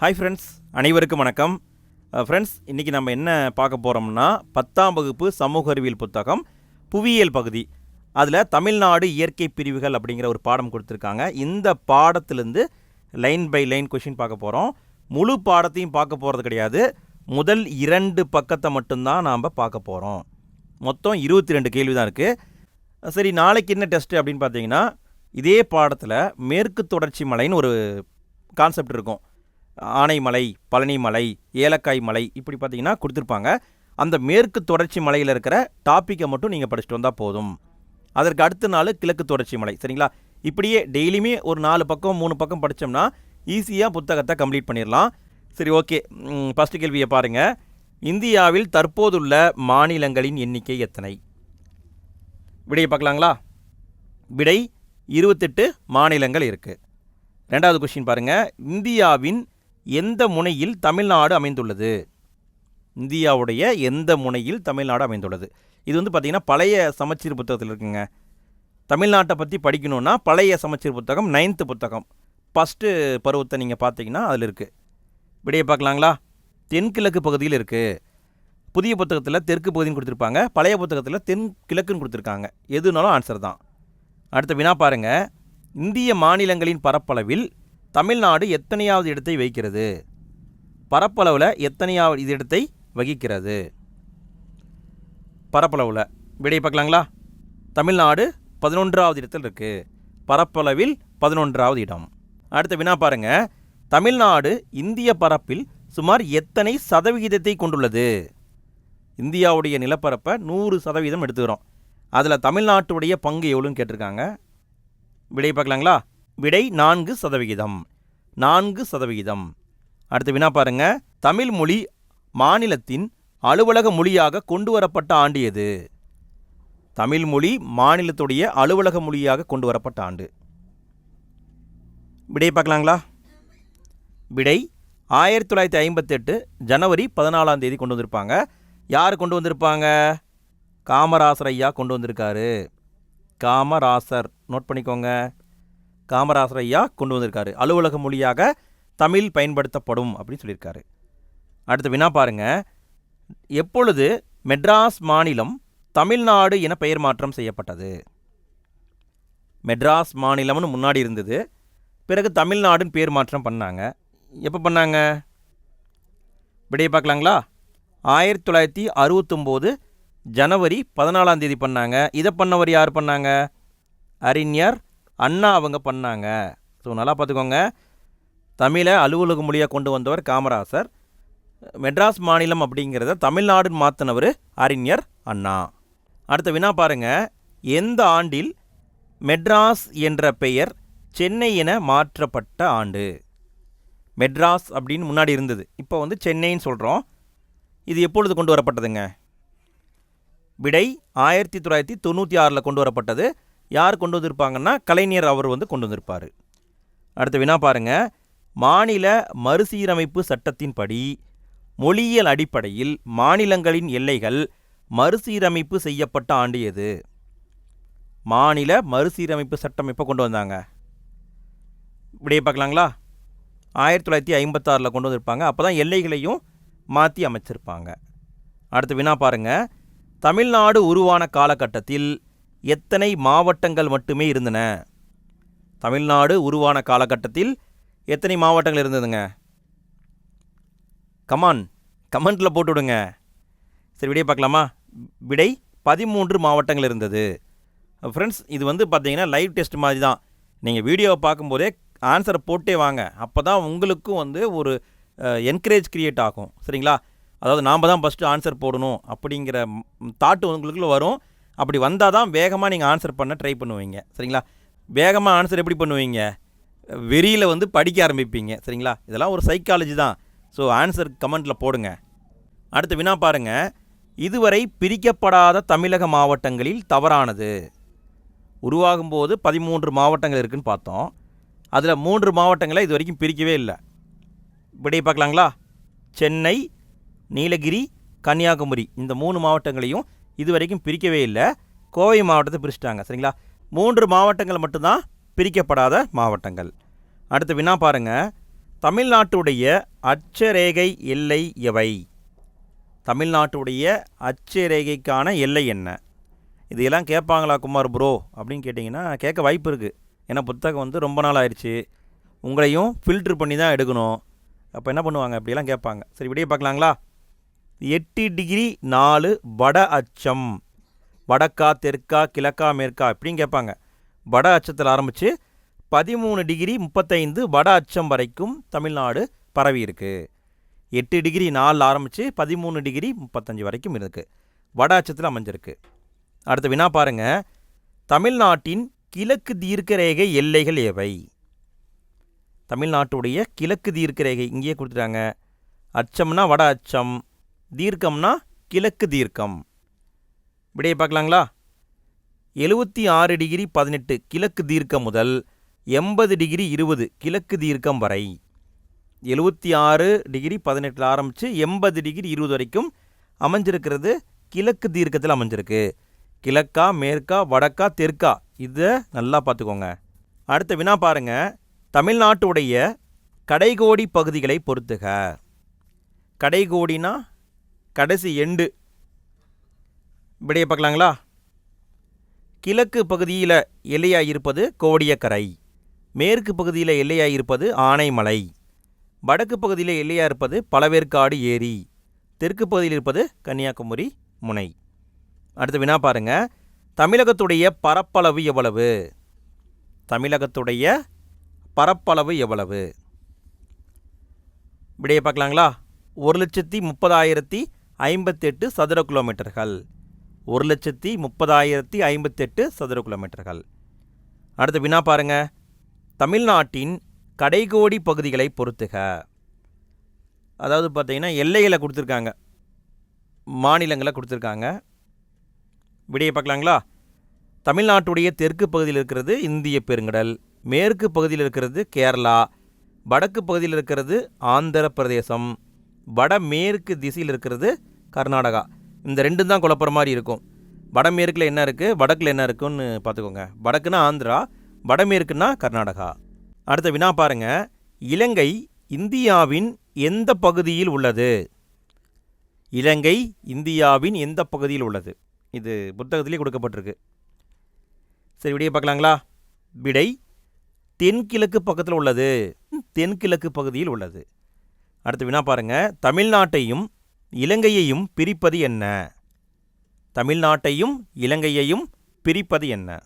Hi friends அனைவருக்கும் வணக்கம். Uh, friends இன்றைக்கி நம்ம என்ன பார்க்க போகிறோம்னா பத்தாம் வகுப்பு சமூக அறிவியல் புத்தகம் புவியியல் பகுதி. அதில் தமிழ்நாடு இயற்கை பிரிவுகள் அப்படிங்கிற ஒரு பாடம் கொடுத்துருக்காங்க. இந்த பாடத்திலேருந்து லைன் பை லைன் கொஷின் பார்க்க போகிறோம் முழு பாடத்தையும் பார்க்க போகிறது கிடையாது. முதல் இரண்டு பக்கத்தை மட்டும்தான் நாம் பார்க்க போகிறோம் மொத்தம் இருபத்தி ரெண்டு கேள்வி தான் இருக்குது சரி நாளைக்கு என்ன டெஸ்ட்டு அப்படின்னு பார்த்தீங்கன்னா இதே பாடத்தில் மேற்கு தொடர்ச்சி மலைன்னு ஒரு கான்செப்ட் இருக்கும். ஆனைமலை பழனிமலை ஏலக்காய் மலை இப்படி பார்த்தீங்கன்னா கொடுத்துருப்பாங்க. அந்த மேற்கு தொடர்ச்சி மலையில் இருக்கிற டாப்பிக்கை மட்டும் நீங்கள் படிச்சுட்டு வந்தால் போதும். அதற்கு அடுத்த நாள் கிழக்கு தொடர்ச்சி மலை சரிங்களா? இப்படியே டெய்லியுமே ஒரு நாலு பக்கம் மூணு பக்கம் படித்தோம்னா ஈஸியாக புத்தகத்தை கம்ப்ளீட் பண்ணிடலாம். சரி ஓகே ஃபஸ்ட்டு கேள்வியை பாருங்கள் இந்தியாவில் தற்போதுள்ள மாநிலங்களின் எண்ணிக்கை எத்தனை? விடையை பார்க்கலாங்களா? விடை இருபத்தெட்டு மாநிலங்கள் இருக்குது ரெண்டாவது கொஸ்டின் பாருங்கள் இந்தியாவின் எந்த முனையில் தமிழ்நாடு அமைந்துள்ளது? இந்தியாவுடைய எந்த முனையில் தமிழ்நாடு அமைந்துள்ளது? இது வந்து பார்த்திங்கன்னா பழைய சமச்சீர் புத்தகத்தில் இருக்குங்க. தமிழ்நாட்டை பற்றி படிக்கணுன்னா பழைய சமச்சீர் புத்தகம் நைன்த்து புத்தகம். ஃபஸ்ட்டு பருவத்தை நீங்கள் பார்த்தீங்கன்னா அதில் இருக்குது விடையை பார்க்கலாங்களா? தென்கிழக்கு பகுதியில் இருக்குது புதிய புத்தகத்தில் தெற்கு பகுதின்னு கொடுத்துருப்பாங்க. பழைய புத்தகத்தில் தென் கிழக்குன்னு கொடுத்துருக்காங்க. எதுனாலும் ஆன்சர் தான். அடுத்த வினா பாருங்க. இந்திய மாநிலங்களின் பரப்பளவில் தமிழ்நாடு எத்தனையாவது இடத்தை வைக்கிறது? பரப்பளவில் எத்தனையாவது இது இடத்தை வகிக்கிறது? பரப்பளவில். விடை பார்க்கலாங்களா? தமிழ்நாடு பதினொன்றாவது இடத்தில் இருக்குது பரப்பளவில் பதினொன்றாவது இடம். அடுத்த வினா பாருங்க. தமிழ்நாடு இந்திய பரப்பில் சுமார் எத்தனை சதவிகிதத்தை கொண்டுள்ளது? இந்தியாவுடைய நிலப்பரப்பை நூறு சதவீதம் எடுத்துக்கிறோம். அதில் தமிழ்நாட்டுடைய பங்கு எவ்வளோன்னு கேட்டிருக்காங்க. விடையை பார்க்கலாங்களா? விடை நான்கு சதவிகிதம். நான்கு சதவிகிதம். அடுத்து வினா பாருங்க. தமிழ் மொழி மாநிலத்தின் அலுவலக மொழியாக கொண்டு வரப்பட்ட ஆண்டு எது? தமிழ் மொழி மாநிலத்துடைய அலுவலக மொழியாக கொண்டு வரப்பட்ட ஆண்டு. விடை பார்க்கலாங்களா? விடை ஆயிரத்தி தொள்ளாயிரத்தி ஐம்பத்தெட்டு ஜனவரி பதினாலாம் தேதி கொண்டு வந்திருப்பாங்க. யார் கொண்டு வந்திருப்பாங்க? காமராசர் ஐயா கொண்டு வந்திருக்காரு. காமராசர். நோட் பண்ணிக்கோங்க. காமராசர் ஐயா கொண்டு வந்திருக்காரு. அலுவலக மொழியாக தமிழ் பயன்படுத்தப்படும் அப்படின்னு சொல்லியிருக்காரு. அடுத்த வினா பாருங்க. எப்பொழுது மெட்ராஸ் மாநிலம் தமிழ்நாடு என பெயர் மாற்றம் செய்யப்பட்டது? மெட்ராஸ் மாநிலம்னு முன்னாடி இருந்தது. பிறகு தமிழ்நாடுன்னு பேர் மாற்றம் பண்ணாங்க. எப்போ பண்ணாங்க? விடையை பார்க்கலாங்களா? ஆயிரத்தி தொள்ளாயிரத்தி அறுபத்தொம்போது ஜனவரி பதினாலாம் தேதி பண்ணாங்க. இதை பண்ணவர் யார் பண்ணாங்க? அறிஞர் அண்ணா அவங்க பண்ணாங்க. ஸோ நல்லா பார்த்துக்கோங்க. தமிழை அலுவலக மொழியாக கொண்டு வந்தவர் காமராசர். மெட்ராஸ் மாநிலம் அப்படிங்கிறத தமிழ்நாடு மாற்றினவர் அறிஞர் அண்ணா. அடுத்த வினா பாருங்க. எந்த ஆண்டில் மெட்ராஸ் என்ற பெயர் சென்னை என மாற்றப்பட்ட ஆண்டு? மெட்ராஸ் அப்படின்னு முன்னாடி இருந்தது. இப்போ வந்து சென்னைன்னு சொல்கிறோம் இது எப்பொழுது கொண்டு வரப்பட்டதுங்க? விடை ஆயிரத்தி தொள்ளாயிரத்தி தொண்ணூற்றி ஆறில் கொண்டு வரப்பட்டது. யார் கொண்டு வந்திருப்பாங்கன்னா கலைஞர் அவர் வந்து கொண்டு வந்திருப்பார். அடுத்த வினா பாருங்க. மாநில மறுசீரமைப்பு சட்டத்தின்படி மொழியியல் அடிப்படையில் மாநிலங்களின் எல்லைகள் மறுசீரமைப்பு செய்யப்பட்ட ஆண்டு எது? மாநில மறுசீரமைப்பு சட்டம் எப்போ கொண்டு வந்தாங்க? இப்படியே பார்க்கலாங்களா? ஆயிரத்தி தொள்ளாயிரத்தி ஐம்பத்தாறில் கொண்டு வந்திருப்பாங்க. அப்போ தான் எல்லைகளையும் மாற்றி அமைச்சிருப்பாங்க. அடுத்து வினா பாருங்க. தமிழ்நாடு உருவான காலகட்டத்தில் எத்தனை மாவட்டங்கள் மட்டுமே இருந்தன? தமிழ்நாடு உருவான காலகட்டத்தில் எத்தனை மாவட்டங்கள் இருந்ததுங்க? கமான் கமெண்ட்டில் போட்டு விடுங்க. சரி விடையை பார்க்கலாமா? விடை பதிமூன்று மாவட்டங்கள் இருந்தது. ஃப்ரெண்ட்ஸ் இது வந்து பார்த்தீங்கன்னா லைவ் டெஸ்ட் மாதிரி தான் நீங்கள் வீடியோவை பார்க்கும்போதே ஆன்சரை போட்டே வாங்க. அப்போ தான் உங்களுக்கும் வந்து ஒரு என்கரேஜ் க்ரியேட் ஆகும். சரிங்களா? அதாவது நாம் தான் ஃபஸ்ட்டு ஆன்சர் போடணும் அப்படிங்கிற தாட்டு உங்களுக்குள்ளே வரும். அப்படி வந்தால் தான் வேகமாக நீங்கள் ஆன்சர் பண்ண ட்ரை பண்ணுவீங்க. சரிங்களா? வேகமாக ஆன்சர் எப்படி பண்ணுவீங்க? வெறியில் வந்து படிக்க ஆரம்பிப்பீங்க. சரிங்களா? இதெல்லாம் ஒரு சைக்காலஜி தான். ஸோ ஆன்சர் கமெண்ட்டில் போடுங்க. அடுத்து வினா பாருங்க. இதுவரை பிரிக்கப்படாத தமிழக மாவட்டங்களில் தவறானது. உருவாகும் போது பதிமூன்று மாவட்டங்கள் இருக்குதுன்னு பார்த்தோம். அதில் மூன்று மாவட்டங்களை இது வரைக்கும் பிரிக்கவே இல்லை. விடையை பார்க்கலாங்களா? சென்னை நீலகிரி கன்னியாகுமரி. இந்த மூணு மாவட்டங்களையும் இது வரைக்கும் பிரிக்கவே இல்லை. கோவை மாவட்டத்தை பிரிச்சிட்டாங்க சரிங்களா? மூன்று மாவட்டங்கள் மட்டும்தான் பிரிக்கப்படாத மாவட்டங்கள். அடுத்து வினா பாருங்க. தமிழ்நாட்டுடைய அச்சரேகை எல்லை எவை? தமிழ்நாட்டுடைய அச்சரேகைக்கான எல்லை என்ன? இதையெல்லாம் கேட்பாங்களா குமார் ப்ரோ அப்படின்னு கேட்டிங்கன்னா கேட்க வாய்ப்பு இருக்குது ஏன்னா புத்தகம் வந்து ரொம்ப நாள் ஆயிடுச்சு. உங்களையும் ஃபில்ட்ரு பண்ணி தான் எடுக்கணும். அப்போ என்ன பண்ணுவாங்க? அப்படியெல்லாம் கேட்பாங்க. சரி விடிய பார்க்கலாங்களா? எட்டு டிகிரி நாலு வட அச்சம். வடக்கா தெற்கா கிழக்கா மேற்கா இப்படின்னு கேட்பாங்க. வட அச்சத்தில் ஆரம்பித்து பதிமூணு டிகிரி முப்பத்தைந்து வட அச்சம் வரைக்கும் தமிழ்நாடு பரவி இருக்கு. எட்டு டிகிரி நாலில் ஆரம்பித்து பதிமூணு டிகிரி முப்பத்தஞ்சு வரைக்கும் இருக்கு. வட அச்சத்தில் அமைஞ்சிருக்கு. அடுத்த வினா பாருங்க. தமிழ்நாட்டின் கிழக்கு தீர்க்கரேகை எல்லைகள் எவை? தமிழ்நாட்டுடைய கிழக்கு தீர்க்கரேகை இங்கேயே கொடுத்துட்டாங்க. அச்சம்னா வட அச்சம். தீர்க்கம்னா கிழக்கு தீர்க்கம். விடையை பார்க்கலாங்களா? எழுபத்தி ஆறு டிகிரி பதினெட்டு கிழக்கு தீர்க்கம் முதல் எண்பது டிகிரி இருபது கிழக்கு தீர்க்கம் வரை. எழுபத்தி ஆறு டிகிரி பதினெட்டில் ஆரம்பித்து எண்பது டிகிரி இருபது வரைக்கும் அமைஞ்சிருக்கிறது கிழக்கு தீர்க்கத்தில் அமைஞ்சிருக்கு. கிழக்கா மேற்கா வடக்கா தெற்கா இதை நல்லா பார்த்துக்கோங்க. அடுத்த வினா பாருங்க. தமிழ்நாட்டுடைய கடைகோடி பகுதிகளை பொறுத்துக. கடைகோடினா கடைசி எண்டு. விடைய பார்க்கலாங்களா? கிழக்கு பகுதியில் எல்லையாக இருப்பது கோடியக்கரை. மேற்கு பகுதியில் எல்லையாக இருப்பது ஆனைமலை. வடக்கு பகுதியில் எல்லையாக இருப்பது பழவேற்காடு ஏரி. தெற்கு பகுதியில் இருப்பது கன்னியாகுமரி முனை. அடுத்து வினா பாருங்க. தமிழகத்துடைய பரப்பளவு எவ்வளவு? தமிழகத்துடைய பரப்பளவு எவ்வளவு? விடையை பார்க்கலாங்களா? ஒரு லட்சத்தி முப்பதாயிரத்தி ஐம்பத்தெட்டு சதுர கிலோமீட்டர்கள். ஒரு லட்சத்தி முப்பதாயிரத்தி ஐம்பத்தெட்டு சதுர கிலோமீட்டர்கள். அடுத்த வினா பாருங்க. தமிழ்நாட்டின் கடைகோடி பகுதிகளை பொறுத்துக. அதாவது பார்த்தீங்கன்னா எல்லைகளை கொடுத்துருக்காங்க. மாநிலங்களை கொடுத்துருக்காங்க. விடையை பார்க்கலாங்களா? தமிழ்நாட்டுடைய தெற்கு பகுதியில் இருக்கிறது இந்திய பெருங்கடல். மேற்கு பகுதியில் இருக்கிறது கேரளா. வடக்கு பகுதியில் இருக்கிறது ஆந்திர பிரதேசம். வடமேற்கு திசையில் இருக்கிறது கர்நாடகா. இந்த ரெண்டும் தான் குழப்பற மாதிரி இருக்கும். வடமேற்கில் என்ன இருக்குது வடக்கில் என்ன இருக்குன்னு பார்த்துக்கோங்க. வடக்குன்னா ஆந்திரா வடமேற்குன்னா கர்நாடகா. அடுத்த வினா பாருங்க. இலங்கை இந்தியாவின் எந்த பகுதியில் உள்ளது? இலங்கை இந்தியாவின் எந்த பகுதியில் உள்ளது? இது புத்தகத்திலே கொடுக்கப்பட்டிருக்கு. சரி விடையை பார்க்கலாங்களா? விடை தென்கிழக்கு பக்கத்தில் உள்ளது. தென்கிழக்கு பகுதியில் உள்ளது. அடுத்து வினா பாருங்க. தமிழ்நாட்டையும் இலங்கையையும் பிரிப்பது என்ன? தமிழ்நாட்டையும் இலங்கையையும் பிரிப்பது என்ன?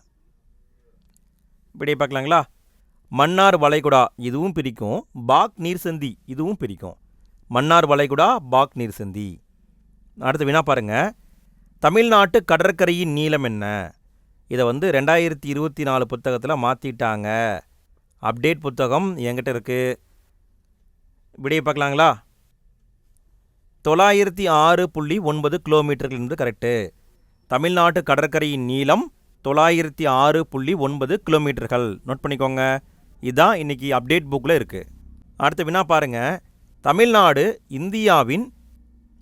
இப்படியே பார்க்கலாங்களா? மன்னார் வளைகுடா இதுவும் பிரிக்கும். பாக் நீர்சந்தி இதுவும் பிரிக்கும். மன்னார் வளைகுடா பாக் நீர்சந்தி. அடுத்து வினா பாருங்க. தமிழ்நாட்டு கடற்கரையின் நீளம் என்ன? இதை வந்து ரெண்டாயிரத்தி இருபத்தி நாலு புத்தகத்தில் மாற்றிட்டாங்க அப்டேட் புத்தகம் என்கிட்ட இருக்குது விடையை பார்க்கலாங்களா? தொள்ளாயிரத்தி ஆறு புள்ளி ஒன்பது கிலோமீட்டர்கள் என்று கரெக்டு தமிழ்நாட்டு கடற்கரையின் நீளம் தொள்ளாயிரத்தி ஆறு புள்ளி ஒன்பது கிலோமீட்டர்கள். நோட் பண்ணிக்கோங்க. இதுதான் இன்னைக்கு அப்டேட் புக்கில் இருக்குது அடுத்த வினா பாருங்கள் தமிழ்நாடு இந்தியாவின்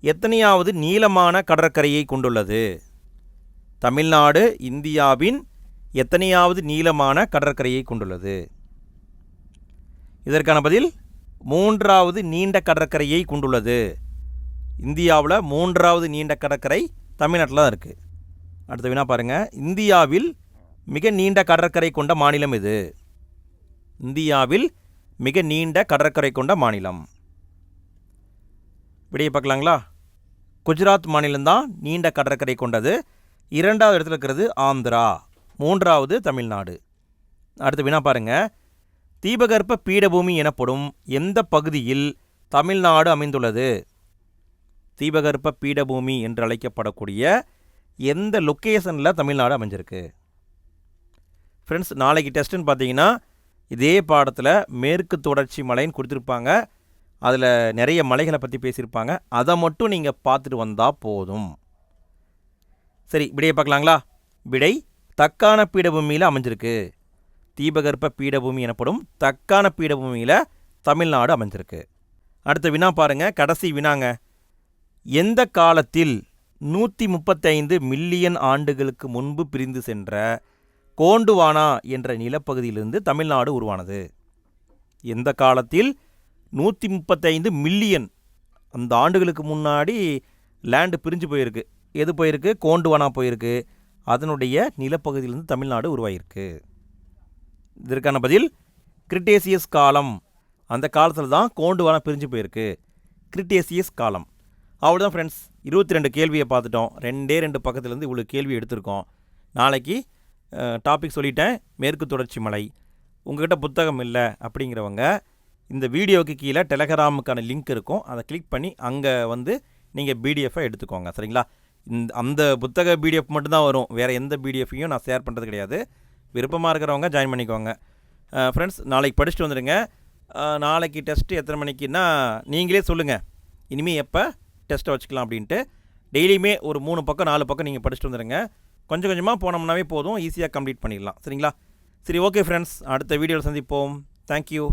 எத்தனையாவது நீளமான கடற்கரையை கொண்டுள்ளது? தமிழ்நாடு இந்தியாவின் எத்தனையாவது நீளமான கடற்கரையை கொண்டுள்ளது? இதற்கான பதில் மூன்றாவது நீண்ட கடற்கரையை கொண்டுள்ளது. இந்தியாவில் மூன்றாவது நீண்ட கடற்கரை தமிழ்நாட்டில் தான் இருக்குது அடுத்த வினா பாருங்கள் இந்தியாவில் மிக நீண்ட கடற்கரை கொண்ட மாநிலம் இது இந்தியாவில் மிக நீண்ட கடற்கரை கொண்ட மாநிலம். விடையை பார்க்கலாங்களா? குஜராத் மாநிலம்தான் நீண்ட கடற்கரை கொண்டது. இரண்டாவது இடத்துல இருக்கிறது ஆந்திரா. மூன்றாவது தமிழ்நாடு. அடுத்து வினா பாருங்கள் தீபகற்ப பீடபூமி எனப்படும் எந்த பகுதியில் தமிழ்நாடு அமைந்துள்ளது? தீபகற்ப பீடபூமி என்று அழைக்கப்படக்கூடிய எந்த லொக்கேஷனில் தமிழ்நாடு அமைஞ்சிருக்கு? ஃப்ரெண்ட்ஸ் நாளைக்கு டெஸ்ட்டுன்னு பார்த்தீங்கன்னா இதே பாடத்தில் மேற்கு தொடர்ச்சி மலைன்னு கொடுத்துருப்பாங்க. அதில் நிறைய மலைகளை பற்றி பேசியிருப்பாங்க. அதை மட்டும் நீங்கள் பார்த்துட்டு வந்தால் போதும். சரி விடையை பார்க்கலாங்களா? விடை தக்கான பீடபூமியில் அமைஞ்சிருக்கு. தீபகற்ப பீடபூமி எனப்படும் தக்கான பீடபூமியில் தமிழ்நாடு அமைஞ்சிருக்கு அடுத்த வினா பாருங்க கடைசி வினாங்க. எந்த காலத்தில் நூற்றி முப்பத்தைந்து மில்லியன் ஆண்டுகளுக்கு முன்பு பிரிந்து சென்ற கோண்டுவானா என்ற நிலப்பகுதியிலிருந்து தமிழ்நாடு உருவானது? எந்த காலத்தில் நூற்றி முப்பத்தைந்து மில்லியன் அந்த ஆண்டுகளுக்கு முன்னாடி லேண்டு பிரிஞ்சு போயிருக்கு. எது போயிருக்கு? கோண்டுவானா போயிருக்கு. அதனுடைய நிலப்பகுதியிலிருந்து தமிழ்நாடு உருவாகிருக்கு இதற்கான பதில் கிரிட்டேசியஸ் காலம். அந்த காலத்தில் தான் கோண்டுவானா பிரிஞ்சு போயிருக்கு. கிரிட்டேசியஸ் காலம். அவ்வளோதான் ஃப்ரெண்ட்ஸ் இருபத்தி ரெண்டு கேள்வியை பார்த்துட்டோம். ரெண்டே ரெண்டு பக்கத்துலேருந்து இவ்வளோ கேள்வி எடுத்திருக்கோம். நாளைக்கு டாபிக் சொல்லிட்டேன். மேற்கு தொடர்ச்சி மலை. உங்கள்கிட்ட புத்தகம் இல்லை அப்படிங்கிறவங்க இந்த வீடியோவுக்கு கீழே டெலகிராமுக்கான லிங்க் இருக்கும். அதை கிளிக் பண்ணி அங்கே வந்து நீங்கள் பிடிஎஃபை எடுத்துக்கோங்க. சரிங்களா? இந்த அந்த புத்தக பிடிஎஃப் மட்டும்தான் வரும். வேறு எந்த பிடிஎஃப்பையும் நான் ஷேர் பண்ணுறது கிடையாது. விருப்பமாக இருக்கிறவங்க ஜாயின் பண்ணிக்கோங்க. ஃப்ரெண்ட்ஸ் நாளைக்கு படிச்சுட்டு வந்துடுங்க. நாளைக்கு டெஸ்ட்டு எத்தனை மணிக்குன்னா நீங்களே சொல்லுங்கள் இனிமேல் எப்போ டெஸ்ட்டை வச்சுக்கலாம் அப்படின்ட்டு. டெய்லியுமே ஒரு மூணு பக்கம் நாலு பக்கம் நீங்கள் படிச்சுட்டு வந்துடுங்க. கொஞ்சம் கொஞ்சமாக போனோம்னாவே போதும். ஈஸியாக கம்ப்ளீட் பண்ணிடலாம். சரிங்களா? சரி ஓகே ஃப்ரெண்ட்ஸ் அடுத்த வீடியோவில் சந்திப்போம். தேங்க்யூ